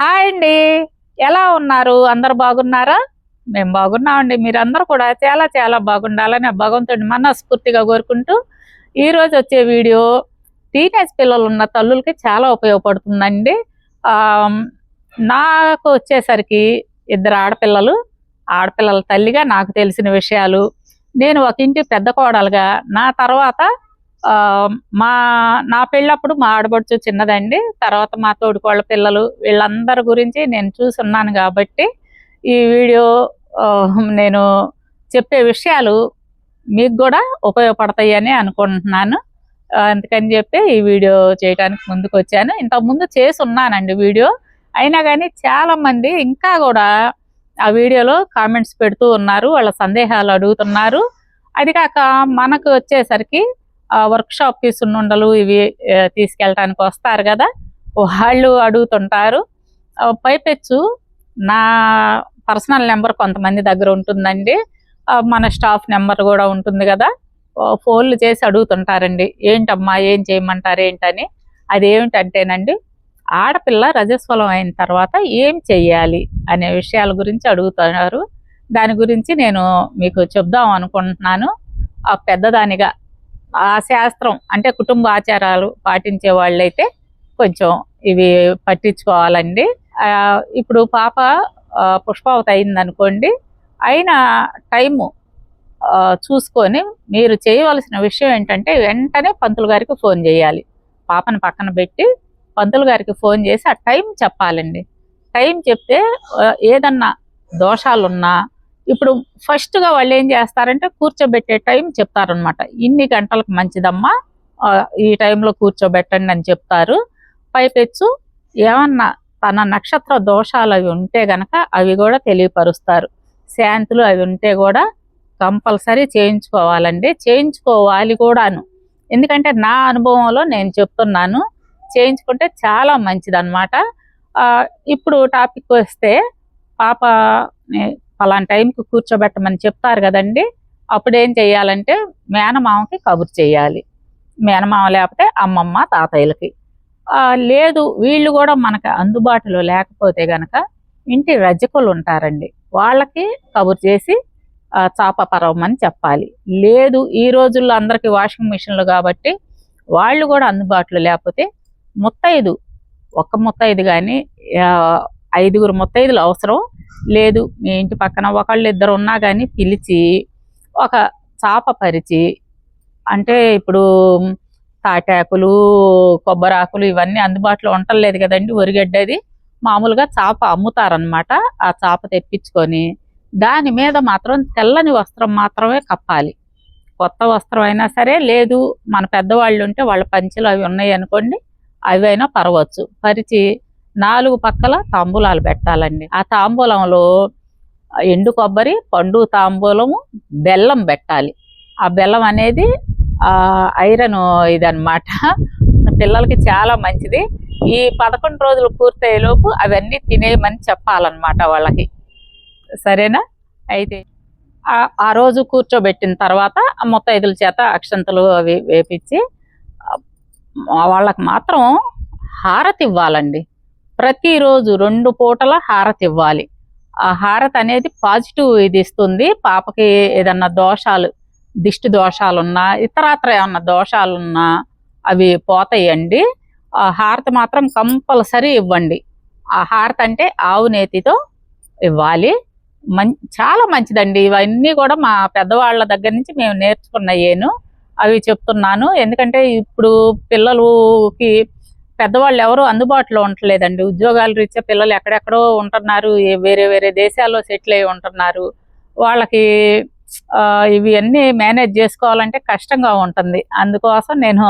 Hi అండి. ఎలా ఉన్నారు? అందరు బాగున్నారా? మేము బాగున్నామండి. మీరందరూ కూడా చాలా చాలా బాగుండాలని భగవంతుడిని మనస్ఫూర్తిగా కోరుకుంటూ ఈరోజు వచ్చే వీడియో టీనేజ్ పిల్లలు ఉన్న తల్లులకి చాలా ఉపయోగపడుతుందండి. నాకు వచ్చేసరికి ఇద్దరు ఆడపిల్లలు ఆడపిల్లల తల్లిగా నాకు తెలిసిన విషయాలు. నేను ఒక ఇంటి పెద్ద కోడలుగా నా తర్వాత మా నా పెళ్ళప్పుడు మా ఆడబడుచు చిన్నదండి. తర్వాత మా తోడుకోళ్ళ పిల్లలు వీళ్ళందరి గురించి నేను చూసున్నాను కాబట్టి ఈ వీడియో నేను చెప్పే విషయాలు మీకు కూడా ఉపయోగపడతాయని అనుకుంటున్నాను. అందుకని చెప్పి ఈ వీడియో చేయడానికి ముందుకు వచ్చాను. ఇంతకు ముందు చేసి ఉన్నానండి వీడియో. అయినా కానీ చాలామంది ఇంకా కూడా ఆ వీడియోలో కామెంట్స్ పెడుతూ ఉన్నారు. వాళ్ళ సందేహాలు అడుగుతున్నారు. అది కాక మనకు వచ్చేసరికి వర్క్ షాప్ సున్నుండలు ఇవి తీసుకెళ్ళటానికి వస్తారు కదా. వాళ్ళు అడుగుతుంటారు. పైపెచ్చు నా పర్సనల్ నెంబర్ కొంతమంది దగ్గర ఉంటుందండి. మన స్టాఫ్ నెంబర్ కూడా ఉంటుంది కదా. ఫోన్లు చేసి అడుగుతుంటారండి. ఏంటమ్మా ఏం చేయమంటారు ఏంటని? అది ఏమిటంటేనండి ఆడపిల్ల రజస్వలం అయిన తర్వాత ఏం చెయ్యాలి అనే విషయాల గురించి అడుగుతున్నారు దాని గురించి నేను మీకు చెప్దాం అనుకుంటున్నాను. ఆ పెద్దదానిగా ఆ శాస్త్రం అంటే కుటుంబ ఆచారాలు పాటించే వాళ్ళైతే కొంచెం ఇవి పట్టించుకోవాలండి. ఇప్పుడు పాప పుష్పావతి అయింది అనుకోండి అయిన టైము చూసుకొని మీరు చేయవలసిన విషయం ఏంటంటే వెంటనే పంతులు గారికి ఫోన్ చేయాలి. పాపను పక్కన పెట్టి పంతులు గారికి ఫోన్ చేసి ఆ టైం చెప్పాలండి. టైం చెప్తే ఏదన్నా దోషాలున్నా ఇప్పుడు ఫస్ట్గా వాళ్ళు ఏం చేస్తారంటే కూర్చోబెట్టే టైం చెప్తారనమాట ఇన్ని గంటలకు మంచిదమ్మా ఈ టైంలో కూర్చోబెట్టండి అని చెప్తారు. పైపెచ్చు ఏమన్నా తన నక్షత్ర దోషాలు అవి ఉంటే గనక అవి కూడా తెలియపరుస్తారు. శాంతులు అవి ఉంటే కూడా కంపల్సరీ చేయించుకోవాలండి. చేయించుకోవాలి కూడాను. ఎందుకంటే నా అనుభవంలో నేను చెప్తున్నాను చేయించుకుంటే చాలా మంచిదన్నమాట. ఇప్పుడు టాపిక్ వస్తే పాప పలానా టైంకి కూర్చోబెట్టమని చెప్తారు కదండి. అప్పుడు ఏం చేయాలంటే మేనమామకి కబురు చేయాలి. మేనమామ లేకపోతే అమ్మమ్మ తాతయ్యలకి. లేదు వీళ్ళు కూడా మనకు అందుబాటులో లేకపోతే గనక ఇంటి రజకులు ఉంటారండి. వాళ్ళకి కబురు చేసి చాప పరవమని చెప్పాలి. లేదు ఈ రోజుల్లో అందరికీ వాషింగ్ మిషన్లు కాబట్టి వాళ్ళు కూడా అందుబాటులో లేకపోతే ముత్తైదు ఒక్క ముత్తైదు కానీ ఐదుగురు ముత్తైదులు అవసరం. లేదు మీ ఇంటి పక్కన ఒకళ్ళు ఇద్దరు ఉన్నా కానీ పిలిచి ఒక చాప పరిచి అంటే ఇప్పుడు తాటాకులు కొబ్బరాకులు ఇవన్నీ అందుబాటులో ఉండలేదు కదండి ఒరిగడ్డది. మామూలుగా చాప అమ్ముతారనమాట ఆ చాప తెప్పించుకొని దాని మీద మాత్రం తెల్లని వస్త్రం మాత్రమే కప్పాలి. కొత్త వస్త్రం అయినా సరే లేదు మన పెద్దవాళ్ళు ఉంటే వాళ్ళ పంచెలు అవి ఉన్నాయి అనుకోండి అవి అయినా పరవచ్చు. పరిచి నాలుగు పక్కల తాంబూలాలు పెట్టాలండి. ఆ తాంబూలంలో ఎండు కొబ్బరి పండు తాంబూలము బెల్లం పెట్టాలి. ఆ బెల్లం అనేది ఐరన్ ఇదనమాట పిల్లలకి చాలా మంచిది. ఈ పదకొండు రోజులు పూర్తయ్యేలోపు అవన్నీ తినేయమని చెప్పాలన్నమాట వాళ్ళకి. సరేనా? అయితే ఆ- రోజు కూర్చోబెట్టిన తర్వాత ముత్తైదుల చేత అక్షంతలు అవి వేపించి వాళ్ళకి మాత్రం హారతి ఇవ్వాలండి ప్రతిరోజు రెండు పూటల హారతి ఇవ్వాలి. ఆ హారతి అనేది పాజిటివ్ ఇది ఇస్తుంది. పాపకి ఏదన్నా దోషాలు దిష్టి దోషాలున్నా ఇతరాత్ర ఏమన్నా దోషాలున్నా అవి పోతాయండి. ఆ హారతి మాత్రం కంపల్సరీ ఇవ్వండి. ఆ హారతి అంటే ఆవు నేతితో ఇవ్వాలి. మం చాలా మంచిదండి. ఇవన్నీ కూడా మా పెద్దవాళ్ళ దగ్గర నుంచి మేము నేర్చుకున్నాయేను. అవి చెప్తున్నాను. ఎందుకంటే ఇప్పుడు పిల్లలకి పెద్దవాళ్ళు ఎవరు అందుబాటులో ఉండలేదండి ఉద్యోగాల రీత్యా పిల్లలు ఎక్కడెక్కడో ఉంటున్నారు. వేరే వేరే దేశాల్లో సెటిల్ అయి ఉంటున్నారు. వాళ్ళకి ఇవి అన్నీ మేనేజ్ చేసుకోవాలంటే కష్టంగా ఉంటుంది. అందుకోసం నేను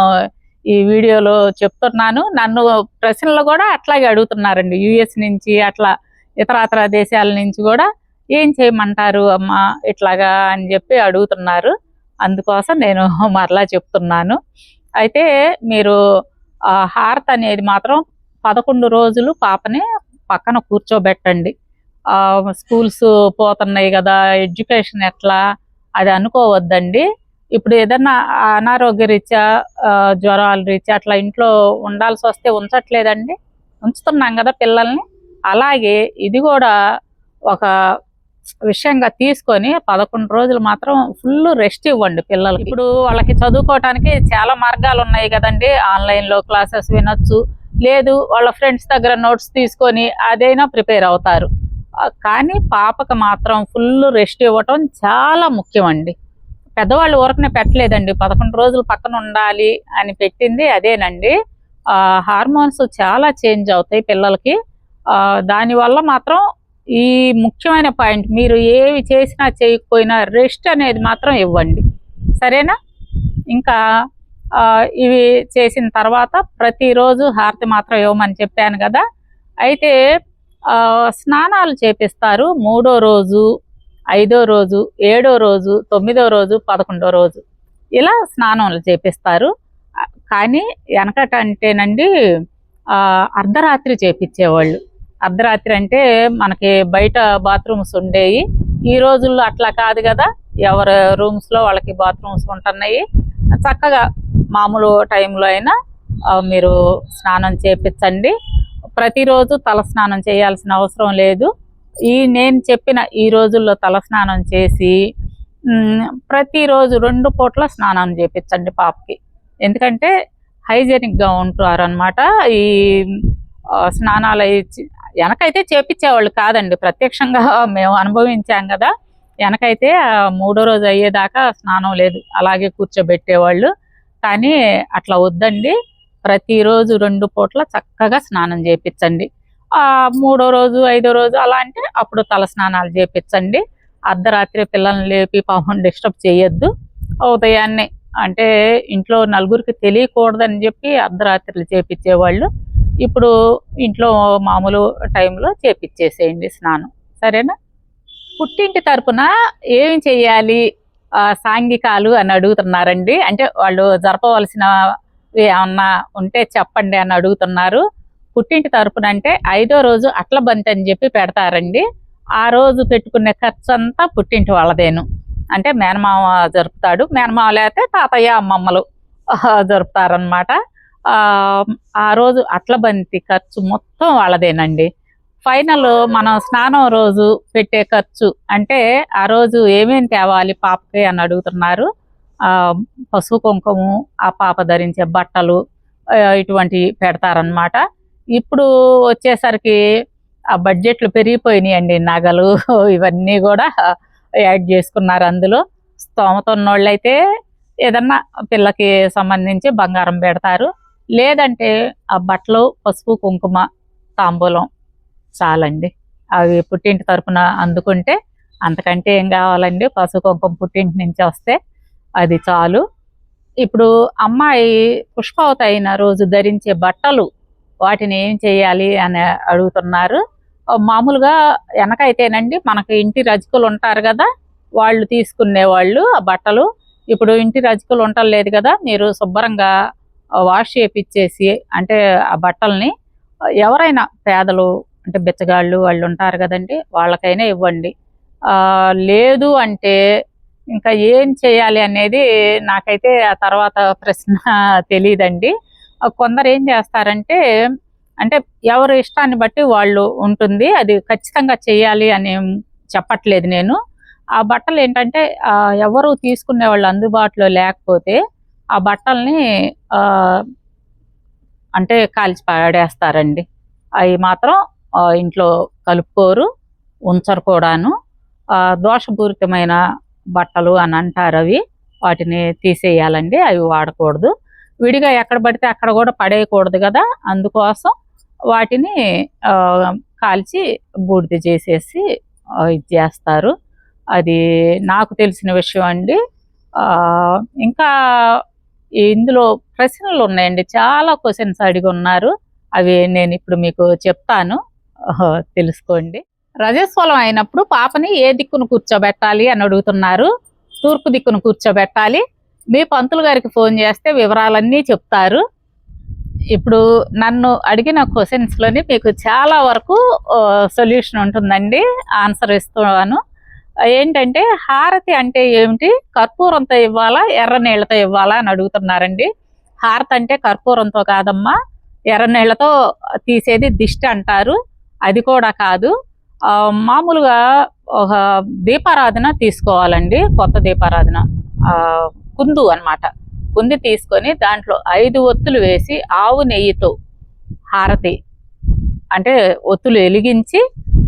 ఈ వీడియోలో చెప్తున్నాను. నన్ను ప్రశ్నలు కూడా అట్లాగే అడుగుతున్నారండి. యుఎస్ నుంచి అట్లా ఇతరాతర దేశాల నుంచి కూడా ఏం చేయమంటారు అమ్మా ఇట్లాగా అని చెప్పి అడుగుతున్నారు. అందుకోసం నేను మరలా చెప్తున్నాను. అయితే మీరు హారత్ అనేది మాత్రం పదకొండు రోజులు పాపని పక్కన కూర్చోబెట్టండి. ఆ స్కూల్స్ పోతున్నాయి కదా ఎడ్యుకేషన్ ఎట్లా అది అనుకోవద్దండి. ఇప్పుడు ఏదన్నా అనారోగ్య రీత్యా జ్వరాలు జ్వరాల రీత్యా అట్లా ఇంట్లో ఉండాల్సి వస్తే ఉంచట్లేదండి. ఉంచుతున్నాం కదా పిల్లల్ని. అలాగే ఇది కూడా ఒక విషయంగా తీసుకొని పదకొండు రోజులు మాత్రం ఫుల్ రెస్ట్ ఇవ్వండి పిల్లలకి. ఇప్పుడు వాళ్ళకి చదువుకోవటానికి చాలా మార్గాలు ఉన్నాయి కదండి. ఆన్లైన్లో క్లాసెస్ వినొచ్చు. లేదు వాళ్ళ ఫ్రెండ్స్ దగ్గర నోట్స్ తీసుకొని అదైనా ప్రిపేర్ అవుతారు. కానీ పాపకు మాత్రం ఫుల్ రెస్ట్ ఇవ్వటం చాలా ముఖ్యం అండి పెద్దవాళ్ళు ఊరకనే పెట్టలేదండి. పదకొండు రోజులు పక్కన ఉండాలి అని పెట్టింది అదేనండి. హార్మోన్స్ చాలా చేంజ్ అవుతాయి పిల్లలకి. దానివల్ల మాత్రం ఈ ముఖ్యమైన పాయింట్ మీరు ఏవి చేసినా చేయకపోయినా రెస్ట్ అనేది మాత్రం ఇవ్వండి. సరేనా? ఇంకా ఇవి చేసిన తర్వాత ప్రతిరోజు హారతి మాత్రం ఇవ్వమని చెప్పాను కదా. అయితే స్నానాలు చేపిస్తారు మూడో రోజు ఐదో రోజు ఏడో రోజు తొమ్మిదో రోజు పదకొండో రోజు. ఇలా స్నానాలు చేపిస్తారు. కానీ వెనకట అంటేనండి అర్ధరాత్రి చేపించేవాళ్ళు అర్ధరాత్రి అంటే మనకి బయట బాత్రూమ్స్ ఉండేవి ఈ రోజుల్లో అట్లా కాదు కదా. ఎవరి రూమ్స్లో వాళ్ళకి బాత్రూమ్స్ ఉంటున్నాయి. చక్కగా మామూలు టైంలో అయినా మీరు స్నానం చేపించండి. ప్రతిరోజు తల స్నానం చేయాల్సిన అవసరం లేదు. ఈ నేను చెప్పిన ఈ రోజుల్లో తల స్నానం చేసి ప్రతిరోజు రెండు పూట్ల స్నానం చేపించండి పాపకి. ఎందుకంటే హైజెనిక్గా ఉంటారు అనమాట ఈ స్నానాలు వెనకైతే చేపించేవాళ్ళు కాదండి. ప్రత్యక్షంగా మేము అనుభవించాం కదా. వెనకైతే మూడో రోజు అయ్యేదాకా స్నానం లేదు. అలాగే కూర్చోబెట్టేవాళ్ళు. కానీ అట్లా వద్దండి. ప్రతిరోజు రెండు పూట్ల చక్కగా స్నానం చేపించండి మూడో రోజు ఐదో రోజు అలా అంటే అప్పుడు తల స్నానాలు చేపించండి అర్ధరాత్రి పిల్లల్ని లేపి పాపం డిస్టర్బ్ చేయొద్దు. ఉదయాన్నే అంటే ఇంట్లో నలుగురికి తెలియకూడదని చెప్పి అర్ధరాత్రులు చేపించేవాళ్ళు ఇప్పుడు ఇంట్లో మామూలు టైంలో చేపిచ్చేసేయండి స్నానం. సరేనా? పుట్టింటి తరపున ఏం చేయాలి సాంఘికాలు అని అడుగుతున్నారండి. అంటే వాళ్ళు జరపవలసిన ఏమన్నా ఉంటే చెప్పండి అని అడుగుతున్నారు. పుట్టింటి తరపున అంటే ఐదో రోజు అట్ల బంతి అని చెప్పి పెడతారండి. ఆ రోజు పెట్టుకునే ఖర్చు అంతా పుట్టింటి వాళ్ళదేను. అంటే మేనమామ జరుపుతాడు. మేనమామ లేకపోతే తాతయ్య అమ్మమ్మలు జరుపుతారనమాట ఆ, రోజు అట్ల బంతి ఖర్చు మొత్తం వాళ్ళదేనండి. ఫైనల్ మనం స్నానం రోజు పెట్టే ఖర్చు అంటే ఆ రోజు ఏమేమి తేవాలి పాపకి అని అడుగుతున్నారు. పసుపు కుంకుమ ఆ పాప ధరించే బట్టలు ఇటువంటి పెడతారనమాట ఇప్పుడు వచ్చేసరికి ఆ బడ్జెట్లు పెరిగిపోయినాయండి నగలు ఇవన్నీ కూడా యాడ్ చేసుకున్నారు అందులో. స్తోమత ఉన్నోళ్ళైతే ఏదన్నా పిల్లకి సంబంధించి బంగారం పెడతారు. లేదంటే ఆ బట్టలు పసుపు కుంకుమ తాంబూలం చాలండి. అవి పుట్టింటి తరపున అందుకుంటే అంతకంటే ఏం కావాలండి? పసుపు కుంకుమ పుట్టింటి నుంచి వస్తే అది చాలు. ఇప్పుడు అమ్మాయి పుష్పవతి అయిన రోజు ధరించే బట్టలు వాటిని ఏం చేయాలి అని అడుగుతున్నారు. మామూలుగా వెనకైతేనండి మనకి ఇంటి రజకులు ఉంటారు కదా వాళ్ళు తీసుకునే వాళ్ళు ఆ బట్టలు. ఇప్పుడు ఇంటి రజకులు ఉండలేదు కదా మీరు శుభ్రంగా వాష్ చేపిచ్చేసి అంటే ఆ బట్టల్ని ఎవరైనా పేదలు అంటే బిచ్చగాళ్ళు వాళ్ళు ఉంటారు కదండి వాళ్ళకైనా ఇవ్వండి. లేదు అంటే ఇంకా ఏం చేయాలి అనేది నాకైతే ఆ తర్వాత ప్రశ్న తెలియదండి కొందరు ఏం చేస్తారంటే అంటే ఎవరి ఇష్టాన్ని బట్టి వాళ్ళు ఉంటుంది అది ఖచ్చితంగా చేయాలి అని చెప్పట్లేదు నేను. ఆ బట్టలు ఏంటంటే ఎవరు తీసుకునే వాళ్ళు అందుబాటులో లేకపోతే ఆ బట్టల్ని అంటే కాల్చి పడేస్తారండి అవి మాత్రం ఇంట్లో కలుపుకోరు ఉంచరు కూడాను దోషపూరితమైన బట్టలు అని అంటారు అవి వాటిని తీసేయాలండి అవి వాడకూడదు. విడిగా ఎక్కడ పడితే అక్కడ కూడా పడేయకూడదు కదా అందుకోసం వాటిని కాల్చి బూడిద చేసేసి ఇది చేస్తారు. అది నాకు తెలిసిన విషయం అండి. ఇంకా ఇందులో ప్రశ్నలు ఉన్నాయండి. చాలా క్వశ్చన్స్ అడిగి ఉన్నారు అవి నేను ఇప్పుడు మీకు చెప్తాను. తెలుసుకోండి. రజస్వలం అయినప్పుడు పాపని ఏ దిక్కును కూర్చోబెట్టాలి అని అడుగుతున్నారు. తూర్పు దిక్కును కూర్చోబెట్టాలి. మీ పంతులు గారికి ఫోన్ చేస్తే వివరాలన్నీ చెప్తారు. ఇప్పుడు నన్ను అడిగిన క్వశ్చన్స్లోని మీకు చాలా వరకు సొల్యూషన్ ఉంటుందండి. ఆన్సర్ ఇస్తున్నాను. ఏంటంటే హారతి అంటే ఏమిటి? కర్పూరంతో ఇవ్వాలా? ఎర్ర నీళ్ళతో ఇవ్వాలా అని అడుగుతున్నారండి. హారతి అంటే కర్పూరంతో కాదమ్మా. ఎర్ర నీళ్ళతో తీసేది దిష్టి అంటారు. అది కూడా కాదు. మామూలుగా ఒక దీపారాధన తీసుకోవాలండి. కొత్త దీపారాధన. కుందు అనమాట కుంది తీసుకొని దాంట్లో ఐదు ఒత్తులు వేసి ఆవు నెయ్యితో హారతి. అంటే ఒత్తులు వెలిగించి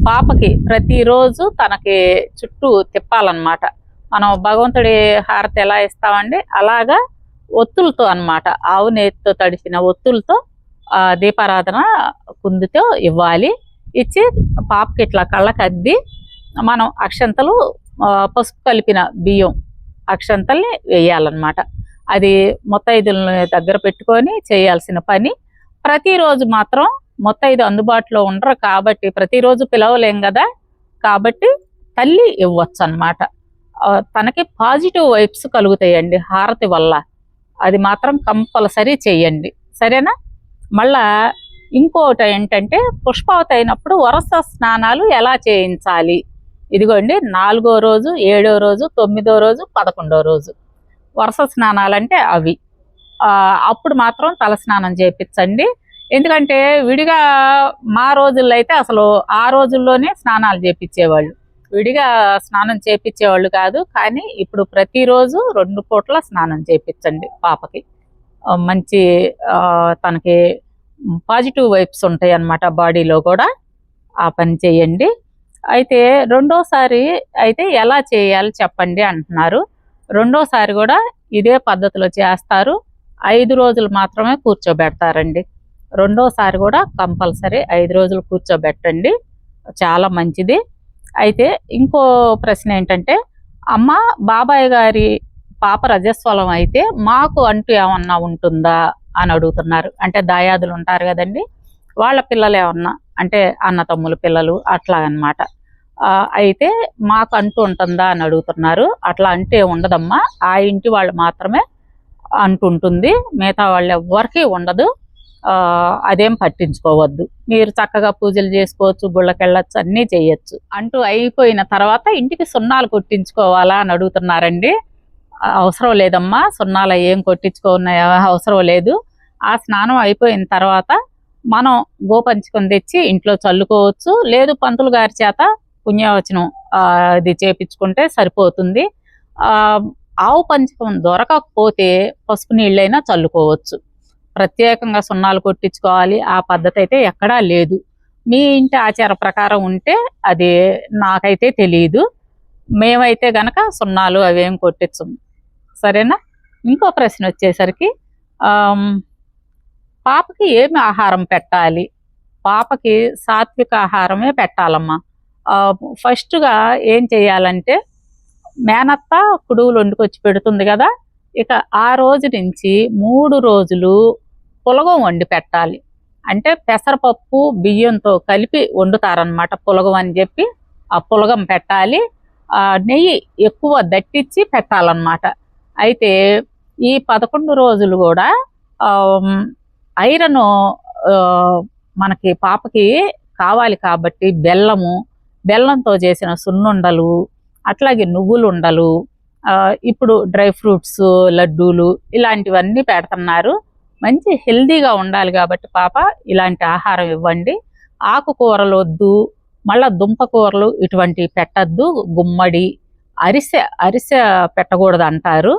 పాపకి ప్రతిరోజు తనకి చుట్టూ తిప్పాలన్నమాట. మనం భగవంతుడి హారతి ఎలా ఇస్తామండి? అలాగా ఒత్తులతో అన్నమాట. ఆవు నేతితో తడిసిన ఒత్తులతో దీపారాధన కుందుతో ఇవ్వాలి. ఇచ్చి పాపకి ఇట్లా కళ్ళకద్ది మనం అక్షంతలు పసుపు కలిపిన బియ్యం అక్షంతల్ని వేయాలన్నమాట. అది ముత్తైదులని దగ్గర పెట్టుకొని చేయాల్సిన పని. ప్రతిరోజు మాత్రం మొత్తం ఇది అందుబాటులో ఉండరు కాబట్టి ప్రతిరోజు పిలవలేం కదా? కాబట్టి తల్లి ఇవ్వచ్చు అనమాట తనకి పాజిటివ్ వైబ్స్ కలుగుతాయండి హారతి వల్ల. అది మాత్రం కంపల్సరీ చేయండి. సరేనా? మళ్ళా ఇంకోటి ఏంటంటే పుష్పావతి అయినప్పుడు వరస స్నానాలు ఎలా చేయించాలి? ఇదిగోండి నాలుగో రోజు ఏడో రోజు తొమ్మిదో రోజు పదకొండో రోజు. వరుస స్నానాలంటే అవి. అప్పుడు మాత్రం తల స్నానం చేయించండి. ఎందుకంటే విడిగా మా రోజుల్లో అయితే అసలు ఆ రోజుల్లోనే స్నానాలు చేపించేవాళ్ళు విడిగా స్నానం చేపించేవాళ్ళు కాదు కానీ ఇప్పుడు ప్రతిరోజు రెండు పూట్ల స్నానం చేపించండి పాపకి. మంచి తనకి పాజిటివ్ వైబ్స్ ఉంటాయి అన్నమాట బాడీలో కూడా. ఆ పని చేయండి. అయితే రెండోసారి అయితే ఎలా చేయాలి చెప్పండి అంటున్నారు. రెండోసారి కూడా ఇదే పద్ధతిలో చేస్తారు. ఐదు రోజులు మాత్రమే కూర్చోబెడతారండి. రెండోసారి కూడా కంపల్సరీ ఐదు రోజులు కూర్చోబెట్టండి. చాలా మంచిది. అయితే ఇంకో ప్రశ్న ఏంటంటే అమ్మ బాబాయ్ గారి పాప రజస్వలం అయితే మాకు అంటూ ఏమన్నా ఉంటుందా అని అడుగుతున్నారు. అంటే దాయాదులు ఉంటారు కదండి. వాళ్ళ పిల్లలు ఏమన్నా అంటే అన్న తమ్ముల పిల్లలు అట్లా అన్నమాట. అయితే మాకు అంటూ ఉంటుందా అని అడుగుతున్నారు. అట్లా అంటే ఉండదమ్మా. ఆ ఇంటి వాళ్ళు మాత్రమే అంటుంటుంది. మిగతా వాళ్ళు ఎవ్వరికీ ఉండదు. అదేం పట్టించుకోవద్దు. మీరు చక్కగా పూజలు చేసుకోవచ్చు గుళ్ళకెళ్ళచ్చు అన్నీ చేయొచ్చు అంటూ అయిపోయిన తర్వాత ఇంటికి సున్నాలు కొట్టించుకోవాలా అని అడుగుతున్నారండి. అవసరం లేదమ్మా సున్నాలు ఏం కొట్టించుకున్న అవసరం లేదు. ఆ స్నానం అయిపోయిన తర్వాత మనం గోపంచుకొని తెచ్చి ఇంట్లో చల్లుకోవచ్చు. లేదు పంతులు గారి చేత పుణ్యవచనం అది ఇది చేపించుకుంటే సరిపోతుంది. ఆవు పంచకం దొరకకపోతే పసుపు నీళ్ళైనా చల్లుకోవచ్చు. ప్రత్యేకంగా సున్నాలు కొట్టించుకోవాలి. ఆ పద్ధతి అయితే ఎక్కడా లేదు. మీ ఇంటి ఆచార ప్రకారం ఉంటే అది నాకైతే తెలియదు మేమైతే గనక సున్నాలు అవేం కొట్టించము. సరేనా? ఇంకో ప్రశ్న వచ్చేసరికి పాపకి ఏమి ఆహారం పెట్టాలి? పాపకి సాత్విక ఆహారమే పెట్టాలమ్మా. ఫస్ట్గా ఏం చేయాలంటే మేనత్త కుడువులు వండుకొచ్చి పెడుతుంది కదా ఇక ఆ రోజు నుంచి మూడు రోజులు పులగం వండి పెట్టాలి. అంటే పెసరపప్పు బియ్యంతో కలిపి వండుతారనమాట పులగం అని చెప్పి ఆ పులగం పెట్టాలి. ఆ నెయ్యి ఎక్కువ దట్టించి పెట్టాలన్నమాట. అయితే ఈ పదకొండు రోజులు కూడా ఐరన్ మనకి పాపకి కావాలి కాబట్టి బెల్లము బెల్లంతో చేసిన సున్నుండలు అట్లాగే నువ్వులు ఉండలు ఇప్పుడు డ్రై ఫ్రూట్స్ లడ్డూలు ఇలాంటివన్నీ పెడుతున్నారు. మంచి హెల్దీగా ఉండాలి కాబట్టి పాప ఇలాంటి ఆహారం ఇవ్వండి. ఆకుకూరలు వద్దు మళ్ళీ దుంప కూరలు పెట్టద్దు గుమ్మడి అరిసె అరిసె పెట్టకూడదు అంటారు.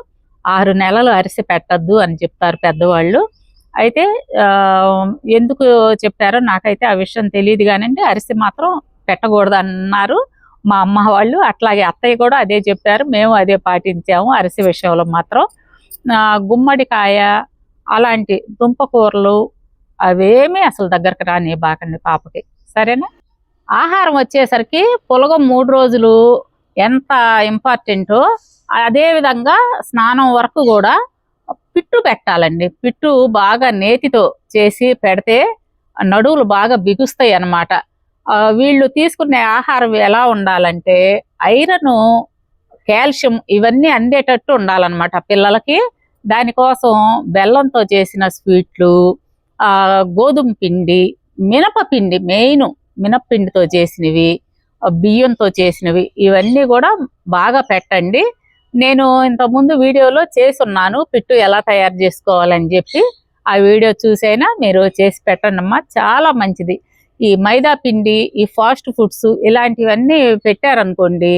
ఆరు నెలలు అరిసె పెట్టద్దు అని చెప్తారు పెద్దవాళ్ళు. అయితే ఎందుకు చెప్పారో నాకైతే ఆ విషయం తెలియదు కానండి. అరిసె మాత్రం పెట్టకూడదు అన్నారు. మా అమ్మ వాళ్ళు అట్లాగే అత్తయ్య కూడా అదే చెప్పారు. మేము అదే పాటించాము అరిసె విషయంలో మాత్రం. గుమ్మడికాయ అలాంటి దుంపకూరలు అవేమీ అసలు దగ్గరకు రాని బాకండి పాపకి. సరేనా? ఆహారం వచ్చేసరికి పులగం మూడు రోజులు ఎంత ఇంపార్టెంటో అదే విధంగా స్నానం వరకు కూడా పిట్టు పెట్టాలండి. పిట్టు బాగా నేతితో చేసి పెడితే నడువులు బాగా బిగుస్తాయి అన్నమాట. వీళ్ళు తీసుకునే ఆహారం ఎలా ఉండాలంటే ఐరన్ కాల్షియం ఇవన్నీ అందేటట్టు ఉండాలన్నమాట పిల్లలకి. దానికోసం బెల్లంతో చేసిన స్వీట్లు గోధుమ పిండి మినపపిండి మెయిన్ మినప్పిండితో చేసినవి ఆ, బియ్యంతో చేసినవి ఇవన్నీ కూడా బాగా పెట్టండి. నేను ఇంతకుముందు వీడియోలో చేసున్నాను పిట్టు ఎలా తయారు చేసుకోవాలని చెప్పి. ఆ వీడియో చూసైనా మీరు చేసి పెట్టండి అమ్మా చాలా మంచిది. ఈ మైదా పిండి ఈ ఫాస్ట్ ఫుడ్స్ ఇలాంటివన్నీ పెట్టారనుకోండి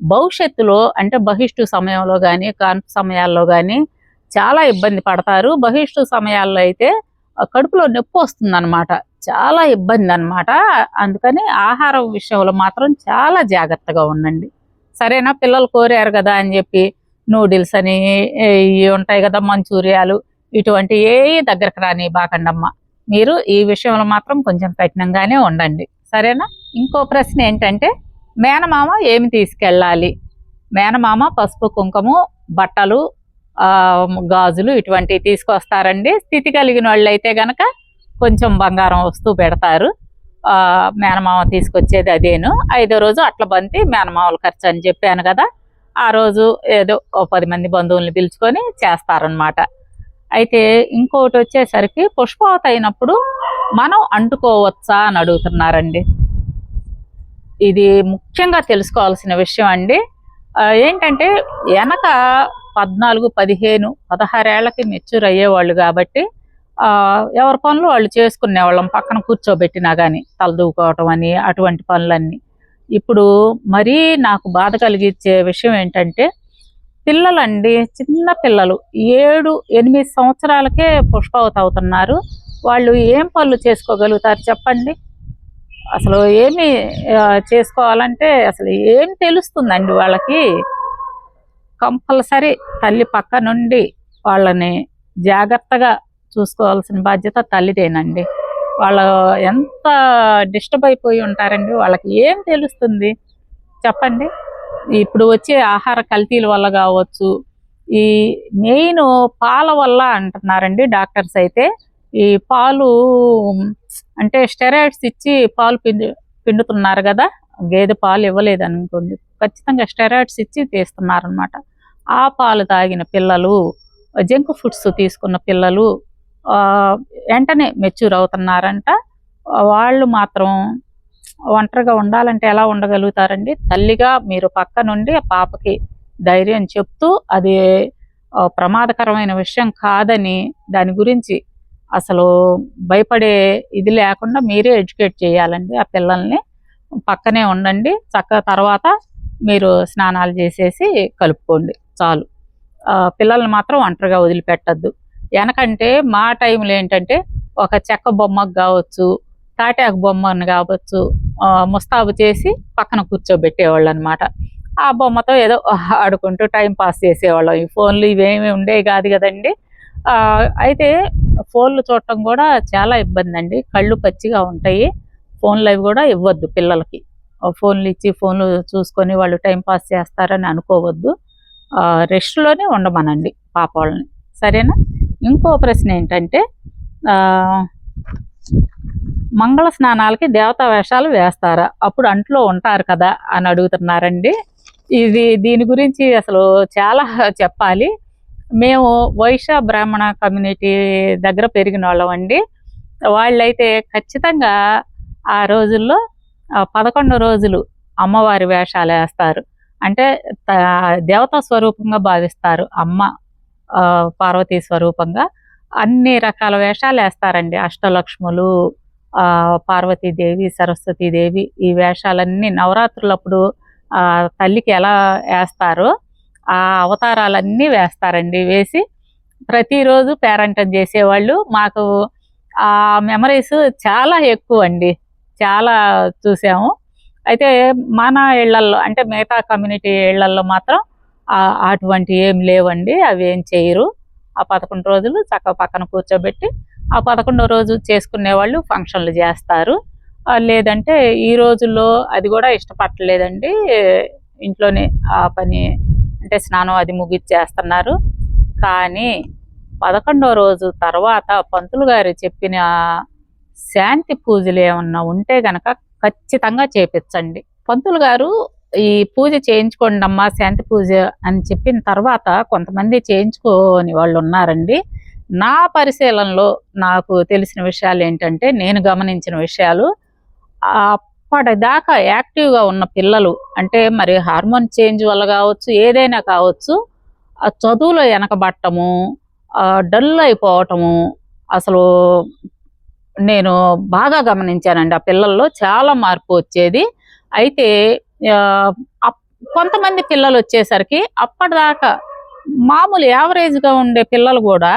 భవిష్యత్తులో అంటే బహిష్టు సమయంలో కానీ కాన్పు సమయాల్లో కానీ చాలా ఇబ్బంది పడతారు. బహిష్టు సమయాల్లో అయితే ఆ కడుపులో నొప్పి వస్తుందన్నమాట. చాలా ఇబ్బంది అన్నమాట అందుకని ఆహారం విషయంలో మాత్రం చాలా జాగ్రత్తగా ఉండండి. సరేనా? పిల్లలు కోరారు కదా అని చెప్పి నూడిల్స్ అని ఇవి ఉంటాయి కదా మంచూరియాలు ఇటువంటి ఏ దగ్గరకు రాని బాకండమ్మ. మీరు ఈ విషయంలో మాత్రం కొంచెం కఠినంగానే ఉండండి. సరేనా? ఇంకో ప్రశ్న ఏంటంటే మేనమామ ఏమి తీసుకెళ్ళాలి? మేనమామ పసుపు కుంకుమ బట్టలు గాజులు ఇటువంటివి తీసుకొస్తారండి. స్థితి కలిగిన వాళ్ళు అయితే గనక కొంచెం బంగారం వస్తూ పెడతారు. మేనమామ తీసుకొచ్చేది అదేను. ఐదో రోజు అట్ల బంతి మేనమామల ఖర్చు అని చెప్పాను కదా. ఆ రోజు ఏదో ఓ పది మంది బంధువుల్ని పిలుచుకొని చేస్తారనమాట అయితే ఇంకోటి వచ్చేసరికి పుష్పవత అయినప్పుడు మనం అంటుకోవచ్చా అని అడుగుతున్నారండి. ఇది ముఖ్యంగా తెలుసుకోవాల్సిన విషయం అండి. ఏంటంటే వెనక పద్నాలుగు పదిహేను పదహారేళ్ళకి మెచ్యూర్ అయ్యేవాళ్ళు కాబట్టి ఎవరి పనులు వాళ్ళు చేసుకునే వాళ్ళం పక్కన కూర్చోబెట్టినా కానీ తలదూకోవటం అని అటువంటి పనులన్నీ. ఇప్పుడు మరీ నాకు బాధ కలిగించే విషయం ఏంటంటే పిల్లలండి చిన్న పిల్లలు ఏడు ఎనిమిది సంవత్సరాలకే పుష్పవతి అవుతున్నారు. వాళ్ళు ఏం పనులు చేసుకోగలుగుతారు చెప్పండి? అసలు ఏమి చేసుకోవాలంటే అసలు ఏం తెలుస్తుందండి వాళ్ళకి? కంపల్సరీ తల్లి పక్క నుండి వాళ్ళని జాగ్రత్తగా చూసుకోవాల్సిన బాధ్యత తల్లిదేనండి. వాళ్ళు ఎంత డిస్టర్బ్ అయిపోయి ఉంటారండి వాళ్ళకి ఏం తెలుస్తుంది? చెప్పండి. ఇప్పుడు వచ్చే ఆహార కల్తీల వల్ల కావచ్చు ఈ మెయిన్ పాల వల్ల అంటున్నారండి డాక్టర్స్ అయితే. ఈ పాలు అంటే స్టెరాయిడ్స్ ఇచ్చి పాలు పిండి పిండుతున్నారు కదా గేదె పాలు ఇవ్వలేదు అనుకోండి ఖచ్చితంగా స్టెరాయిడ్స్ ఇచ్చి తీస్తున్నారు అనమాట ఆ పాలు తాగిన పిల్లలు జంక్ ఫుడ్స్ తీసుకున్న పిల్లలు వెంటనే మెచ్యూర్ అవుతున్నారంట. వాళ్ళు మాత్రం ఒంటరిగా ఉండాలంటే ఎలా ఉండగలుగుతారండి? తల్లిగా మీరు పక్క నుండి ఆ పాపకి ధైర్యం చెప్తూ అది ప్రమాదకరమైన విషయం కాదని దాని గురించి అసలు భయపడే ఇది లేకుండా మీరే ఎడ్యుకేట్ చేయాలండి ఆ పిల్లల్ని. పక్కనే ఉండండి చక్కగా తర్వాత మీరు స్నానాలు చేసేసి కలుపుకోండి. చాలు. పిల్లల్ని మాత్రం ఒంటరిగా వదిలిపెట్టద్దు. వెనకంటే మా టైంలో ఏంటంటే ఒక చెక్క బొమ్మకు కావచ్చు తాటాకు బొమ్మను కావచ్చు ముస్తాబు చేసి పక్కన కూర్చోబెట్టేవాళ్ళు అనమాట ఆ బొమ్మతో ఏదో ఆడుకుంటూ టైం పాస్ చేసేవాళ్ళం. ఈ ఫోన్లు ఇవేమి ఉండేవి కాదు కదండి. అయితే ఫోన్లు చూడటం కూడా చాలా ఇబ్బంది అండి కళ్ళు పచ్చిగా ఉంటాయి. ఫోన్లు అవి కూడా ఇవ్వద్దు పిల్లలకి. ఫోన్లు ఇచ్చి ఫోన్లు చూసుకొని వాళ్ళు టైం పాస్ చేస్తారని అనుకోవద్దు. రెస్ట్లోనే ఉండమనండి పాప వాళ్ళని సరేనా? ఇంకో ప్రశ్న ఏంటంటే మంగళ స్నానాలకి దేవతా వేషాలు వేస్తారా? అప్పుడు అంట్లో ఉంటారు కదా అని అడుగుతున్నారండి. ఇది దీని గురించి అసలు చాలా చెప్పాలి. మేము వైశ్య బ్రాహ్మణ కమ్యూనిటీ దగ్గర పెరిగిన వాళ్ళం అండి. వాళ్ళైతే ఖచ్చితంగా ఆ రోజుల్లో పదకొండు రోజులు అమ్మవారి వేషాలు వేస్తారు. అంటే దేవతా స్వరూపంగా భావిస్తారు. అమ్మ పార్వతీ స్వరూపంగా అన్ని రకాల వేషాలు వేస్తారండి. అష్టలక్ష్ములు పార్వతీదేవి సరస్వతీదేవి ఈ వేషాలన్నీ నవరాత్రులప్పుడు తల్లికి ఎలా వేస్తారో ఆ అవతారాలన్నీ వేస్తారండి. వేసి ప్రతిరోజు పేరంటం చేసేవాళ్ళు. మాకు ఆ మెమరీస్ చాలా ఎక్కువ అండి చాలా చూసాము. అయితే మన ఇళ్ళల్లో అంటే మిగతా కమ్యూనిటీ ఇళ్ళల్లో మాత్రం అటువంటి ఏం లేవండి అవి ఏం చేయరు. ఆ పదకొండు రోజులు చక్క పక్కన కూర్చోబెట్టి ఆ పదకొండో రోజు చేసుకునే వాళ్ళు ఫంక్షన్లు చేస్తారు. లేదంటే ఈ రోజుల్లో అది కూడా ఇష్టపడలేదండి ఇంట్లోనే ఆ పని అంటే స్నానం అది ముగిచ్చేస్తున్నారు. కానీ పదకొండో రోజు తర్వాత పంతులు గారు చెప్పిన శాంతి పూజలు ఏమన్నా ఉంటే గనక ఖచ్చితంగా చేపించండి. పంతులు గారు ఈ పూజ చేయించుకోండి అమ్మా శాంతి పూజ అని చెప్పిన తర్వాత కొంతమంది చేయించుకోని వాళ్ళు ఉన్నారండి. నా పరిశీలనలో నాకు తెలిసిన విషయాలు ఏంటంటే నేను గమనించిన విషయాలు అప్పటిదాకా యాక్టివ్గా ఉన్న పిల్లలు అంటే మరి హార్మోన్ చేంజ్ వల్ల కావచ్చు ఏదైనా కావచ్చు ఆ చదువులో వెనకబట్టము డల్ అయిపోవటము అసలు నేను బాగా గమనించానండి. ఆ పిల్లల్లో చాలా మార్పు వచ్చేది. అయితే కొంతమంది పిల్లలు వచ్చేసరికి అప్పటిదాకా మామూలు యావరేజ్గా ఉండే పిల్లలు కూడా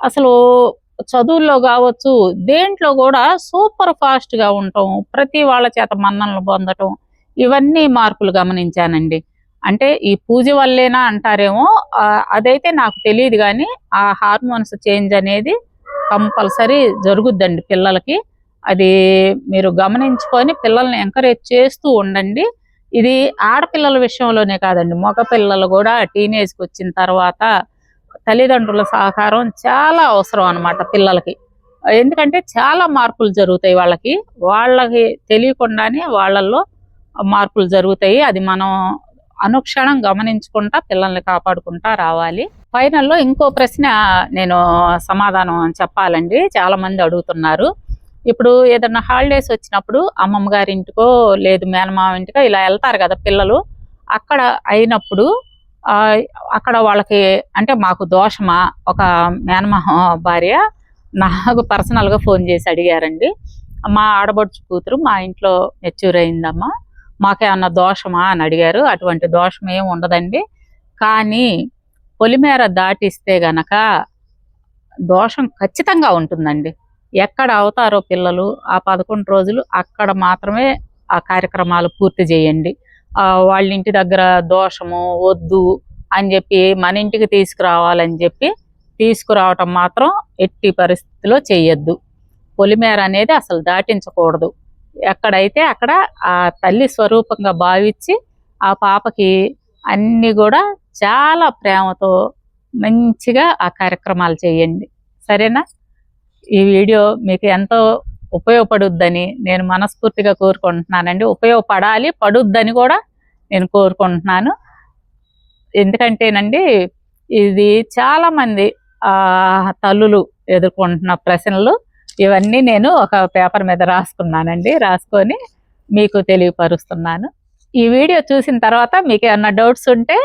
అసలు చదువుల్లో కావచ్చు దేంట్లో కూడా సూపర్ ఫాస్ట్గా ఉండటం ప్రతి వాళ్ళ చేత మన్ననలు పొందటం ఇవన్నీ మార్పులు గమనించానండి. అంటే ఈ పూజ వల్లేనా అంటారేమో అదైతే నాకు తెలియదు కానీ ఆ హార్మోన్స్ చేంజ్ అనేది కంపల్సరీ జరుగుద్దండి పిల్లలకి. అది మీరు గమనించుకొని పిల్లల్ని ఎంకరేజ్ చేస్తూ ఉండండి. ఇది ఆడపిల్లల విషయంలోనే కాదండి. మగ పిల్లలు కూడా టీనేజ్కి వచ్చిన తర్వాత తల్లిదండ్రుల సహకారం చాలా అవసరం అన్నమాట పిల్లలకి. ఎందుకంటే చాలా మార్పులు జరుగుతాయి వాళ్ళకి. వాళ్ళకి తెలియకుండానే వాళ్ళల్లో మార్పులు జరుగుతాయి. అది మనం అనుక్షణం గమనించుకుంటా పిల్లల్ని కాపాడుకుంటా రావాలి. ఫైనల్లో ఇంకో ప్రశ్న నేను సమాధానం చెప్పాలండి. చాలా మంది అడుగుతున్నారు. ఇప్పుడు ఏదైనా హాలిడేస్ వచ్చినప్పుడు అమ్మమ్మ గారి ఇంటికో లేదు మేనమామ ఇంటికో ఇలా వెళ్తారు కదా పిల్లలు. అక్కడ అయినప్పుడు అక్కడ వాళ్ళకి అంటే మాకు దోషమా? ఒక మేనమామ భార్య నాకు పర్సనల్గా గా ఫోన్ చేసి అడిగారండి. మా ఆడబడుచు కూతురు మా ఇంట్లో మెచ్యూర్ అయిందమ్మా. మాకేమన్నా దోషమా అని అడిగారు. అటువంటి దోషం ఏం ఉండదండి. కానీ పొలిమేర దాటిస్తే గనక దోషం ఖచ్చితంగా ఉంటుందండి. ఎక్కడ అవుతారో పిల్లలు ఆ పదకొండు రోజులు అక్కడ మాత్రమే ఆ కార్యక్రమాలు పూర్తి చేయండి. వాళ్ళ ఇంటి దగ్గర దోషము వద్దు అని చెప్పి మన ఇంటికి తీసుకురావాలని చెప్పి తీసుకురావటం మాత్రం ఎట్టి పరిస్థితిలో చేయొద్దు. పొలిమేర అనేది అసలు దాటించకూడదు. ఎక్కడైతే అక్కడ ఆ తల్లి స్వరూపంగా భావించి ఆ పాపకి అన్నీ కూడా చాలా ప్రేమతో మంచిగా ఆ కార్యక్రమాలు చేయండి. సరేనా? ఈ వీడియో మీకు ఎంతో ఉపయోగపడుద్దని నేను మనస్ఫూర్తిగా కోరుకుంటున్నానండి. ఉపయోగపడాలి పడుద్దని కూడా నేను కోరుకుంటున్నాను. ఎందుకంటేనండి ఇది చాలామంది తల్లులు ఎదుర్కొంటున్న ప్రశ్నలు ఇవన్నీ నేను ఒక పేపర్ మీద రాసుకున్నానండి. రాసుకొని మీకు తెలియపరుస్తున్నాను. ఈ వీడియో చూసిన తర్వాత మీకు ఏమన్నా డౌట్స్ ఉంటే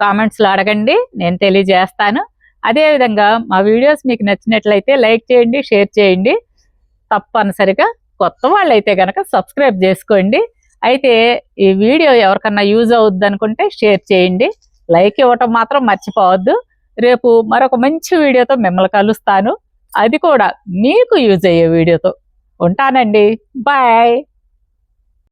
కామెంట్స్లో అడగండి నేను తెలియజేస్తాను. అదేవిధంగా మా వీడియోస్ మీకు నచ్చినట్లయితే లైక్ చేయండి షేర్ చేయండి. తప్పనిసరిగా కొత్త వాళ్ళైతే కనుక సబ్స్క్రైబ్ చేసుకోండి. అయితే ఈ వీడియో ఎవరికన్నా యూజ్ అవుద్ది అనుకుంటే షేర్ చేయండి. లైక్ ఇవ్వటం మాత్రం మర్చిపోవద్దు. రేపు మరొక మంచి వీడియోతో మిమ్మల్ని కలుస్తాను. అది కూడా మీకు యూజ్ అయ్యే వీడియోతో. ఉంటానండి. బాయ్.